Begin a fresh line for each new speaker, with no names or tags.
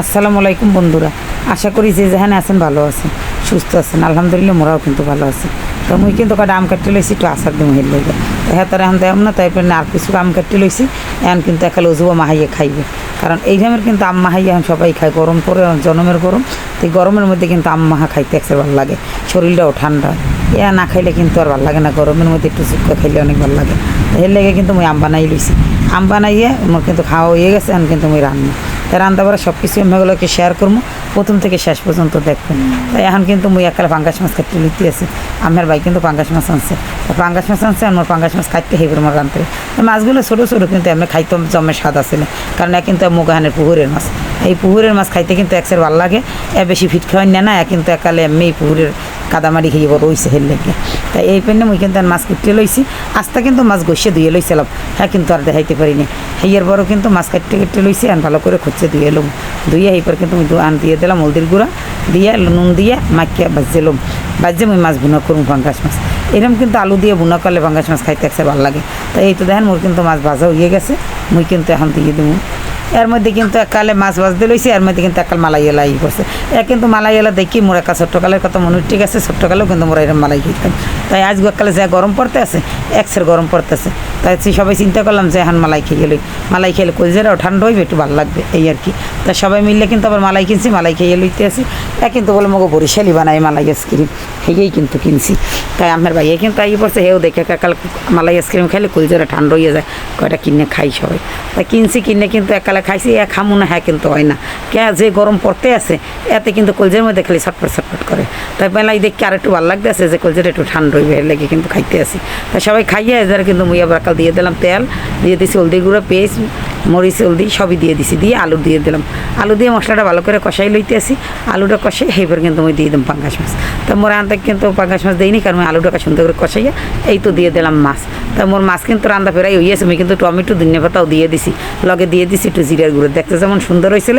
আসসালামু আলাইকুম বন্ধুরা। আশা করি যে যেখানে আছেন ভালো আছেন, সুস্থ আছেন। আলহামদুলিল্লাহ মোরাও কিন্তু ভালো আছে। তো মুই কিন্তু কটা আম কাটতে লইছি, একটু আসার দিম হেল লইবে হ্যাঁ তারা এখন দেখাম না, তাই আর কিছু আম কাটতে লইছি। এখন কিন্তু একালে উজুবা মাহাইয়ে খাইবে। কারণ এই কিন্তু আম মাহাইয়া এখন সবাই খায়, গরম পরে জনমের গরম। তো গরমের মধ্যে কিন্তু আম মাহা খাইতে একসে ভালো লাগে। শরীরটাও ঠান্ডা। এ না খাইলে কিন্তু আর ভালো লাগে না, গরমের মধ্যে একটু শুক্কা খাইলে অনেক ভালো লাগে। এর লেগে কিন্তু মুই আম বানাই লইছি। আম বানাইয়ে মোর কিন্তু খাওয়া হয়ে গেছে, এখন কিন্তু মুই রান্না। রান্না বাড়া সব কিছু এগুলোকে শেয়ার করব প্রথম থেকে শেষ পর্যন্ত দেখবেন। তাই এখন কিন্তু মুই একালে পাঙ্গাস মাছ কাটতে লিখতে আছে। আমার ভাই কিন্তু পাঙ্গাস মাছ আনছে। পাঙ্গাস মাছ আনছে আমার পাঙ্গাস মাছ খাইতে হেবের আমার রান্তে। মাছগুলো ছোটো ছোটো কিন্তু এমনি খাইতে জমে স্বাদ আসে না। কারণ এ কিন্তু মুগাহানের পুকুরের মাছ। এই পুকুরের মাছ খাইতে কিন্তু একসের ভালো লাগে। এ বেশি ফিট খাওয়াই না না কিন্তু একালে এমনি পুকুরের কাদামারি খেয়ে বড় হয়েছে হের লেগে তাই এই পেনে মুই কিন্তু মাছ কুটতে লইছি আস্তা কিন্তু মাছ গসিয়ে ধুয়ে লইছিলাম হ্যাঁ কিন্তু আর দেখাইতে পারিনি হেয়ের বড় কিন্তু মাছ কাটতে কেটে লইছি আর ভালো করে খুঁজছে ধুয়ে এলাম ধুয়ে এই পর কিন্তু মুই আন দিয়ে দিলাম হলদির গুঁড়া, দিয়ে নুন দিয়ে মাখিয়া বাজিলাম বাজে মুই মাছ ভুনা করুম পাঙ্গাস মাছ। এরকম কিন্তু আলু দিয়ে ভুনা করলে পাঙ্গাস মাছ খাইতে একসে ভালো লাগে। তাই এই তো দেখেন মোর কিন্তু মাছ ভাজা হয়ে গেছে। মুই কিন্তু এখন দিয়ে দেবো এর মধ্যে কিন্তু এককালে মাছ ভাজতে লইছি, এর মধ্যে কিন্তু একাল মালাই এলা ই করছে। এ কিন্তু মালাই এলা দেখি মোর একা ছোট্টকালের কথা মনে ঠিক আছে, ছোট্টকালেও কিন্তু মোরা এরকম মালাই খেতাম। তাই আজ এককালে যা গরম পড়তে আছে, একসের গরম পড়তেছে তাই সে সবাই চিন্তা করলাম যে এখন মালাই খেয়ে লই, মালাই খেলে কলজেরাও ঠান্ডা হইবে, একটু ভালো লাগবে, এই আর কি। তা সবাই মিললে কিন্তু আবার মালাই কিনছি, মালাই খেয়ে লইতে আসি। এ কিন্তু বলে মগো বরিশালি বানাই মালাই আইসক্রিম, হেগেই কিন্তু কিনছি। তাই আমার ভাইয়ে কিন্তু আই পড়ছে, হেও দেখে কাকাল মালাই আইসক্রিম খেলে কলজেরা ঠান্ডা হয়ে যায়, কয়টা কিনে খাই সবাই। তাই কিনছি, কিনে কিন্তু একালে খাইছি এক খামু না হ্যাঁ কিন্তু হয় না। কে যে গরম পড়তে আছে, এতে কিন্তু কলজের মধ্যে খালি ছটপট ছটপট করে। তাই বেলায় দেখি আর একটু ভালো লাগতে আছে যে কলজের একটু ঠান্ডা হইবে লেগে কিন্তু খাইতে আসি তাই সবাই খাইয়ে, এদের কিন্তু মুইয়া আবার কাল দিয়ে দিলাম তেল, দিয়ে দিছি হলদি গুঁড়ো, পেস্ট মরিচ, হলদি সবই দিয়ে দিছি, দিয়ে আলু দিয়ে দিলাম। আলু দিয়ে মশলাটা ভালো করে কষাই লইতে আসি আলুটা কষাই সেইবার কিন্তু আমি দিয়ে দিলাম পাঙ্গাস মাছ। তা মোর আনতে কিন্তু পাঙ্গাস মাছ দিইনি, কারণ আলুটাকে সুন্দর করে কষাইয়া এই তো দিয়ে দিলাম মাছ। তা মোর মাছ কিন্তু রান্না ফেরাই হইয়াছে আমি কিন্তু টমেটো, ধনিয়া পাতাও দিয়ে দিছি। লগে দিয়ে দিছি একটু জিরার গুঁড়ো। দেখতে যেমন সুন্দর হয়েছিল